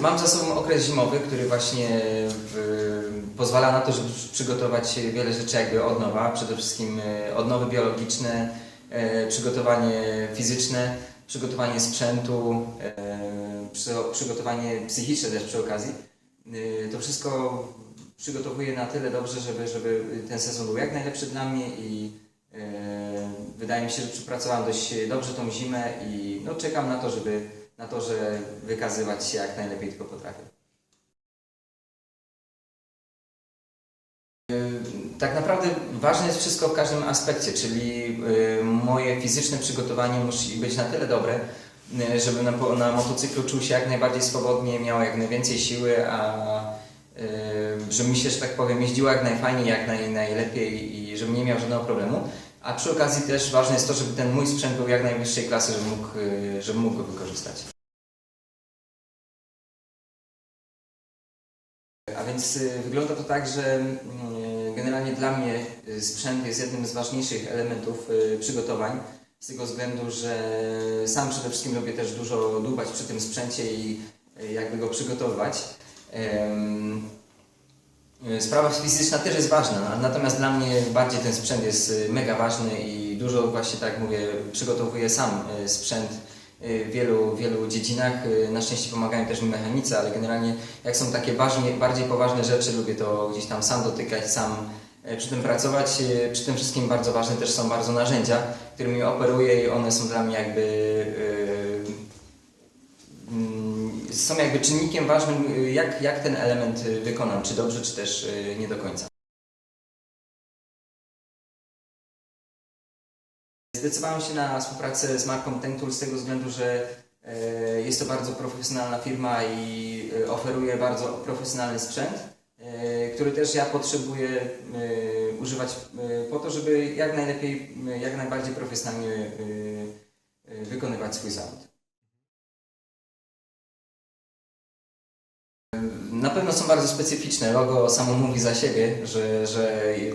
Mam za sobą okres zimowy, który właśnie w, pozwala na to, żeby przygotować wiele rzeczy jakby od nowa. Przede wszystkim e, odnowy biologiczne, e, przygotowanie fizyczne, przygotowanie sprzętu, e, przy, przygotowanie psychiczne też przy okazji. To wszystko przygotowuję na tyle dobrze, żeby, żeby ten sezon był jak najlepszy dla mnie i wydaje mi się, że przepracowałem dość dobrze tą zimę i no, czekam na to, żeby na to, że wykazywać się jak najlepiej tylko potrafię. E, Tak naprawdę ważne jest wszystko w każdym aspekcie, czyli e, moje fizyczne przygotowanie musi być na tyle dobre, e, żebym na, na motocyklu czuł się jak najbardziej swobodnie, miał jak najwięcej siły, a żeby mi się, że tak powiem, jeździło jak najfajniej, jak naj, najlepiej i żebym nie miał żadnego problemu. A przy okazji też ważne jest to, żeby ten mój sprzęt był jak najwyższej klasy, żebym mógł, e, żebym mógł go wykorzystać. A więc y, wygląda to tak, że y, generalnie dla mnie y, sprzęt jest jednym z ważniejszych elementów y, przygotowań. Z tego względu, że sam przede wszystkim lubię też dużo dłubać przy tym sprzęcie i y, jakby go przygotowywać. Sprawa fizyczna też jest ważna, na- natomiast dla mnie bardziej ten sprzęt jest y, mega ważny i dużo właśnie tak jak mówię, przygotowuję sam y, sprzęt y, w wielu, wielu dziedzinach. Na szczęście pomagają też mi mechanicy, ale generalnie jak są takie ważnie, bardziej poważne rzeczy, lubię to gdzieś tam sam dotykać, sam przy tym pracować. Przy tym wszystkim bardzo ważne też są bardzo narzędzia, którymi operuję i one są dla mnie jakby są jakby czynnikiem ważnym, e, jak, jak ten element e, wykonam, czy dobrze, czy też e, nie do końca. Zdecydowałem się na współpracę z marką Tentool z tego względu, że jest to bardzo profesjonalna firma i oferuje bardzo profesjonalny sprzęt, który też ja potrzebuję używać po to, żeby jak najlepiej, jak najbardziej profesjonalnie wykonywać swój zawód. Na pewno są bardzo specyficzne. Logo samo mówi za siebie, że, że y,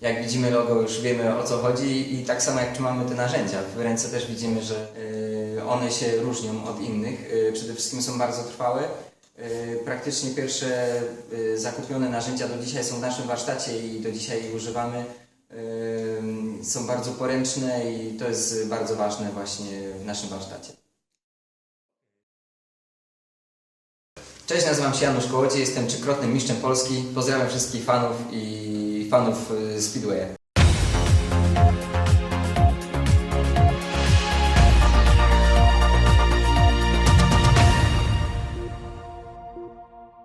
jak widzimy logo już wiemy o co chodzi i tak samo jak trzymamy te narzędzia. W ręce też widzimy, że y, one się różnią od innych. Y, Przede wszystkim są bardzo trwałe. Praktycznie pierwsze zakupione narzędzia do dzisiaj są w naszym warsztacie i do dzisiaj używamy. Są bardzo poręczne i to jest bardzo ważne właśnie w naszym warsztacie. Cześć, nazywam się Janusz Kołodziej, jestem trzykrotnym mistrzem Polski. Pozdrawiam wszystkich fanów i fanów y, Speedwaya.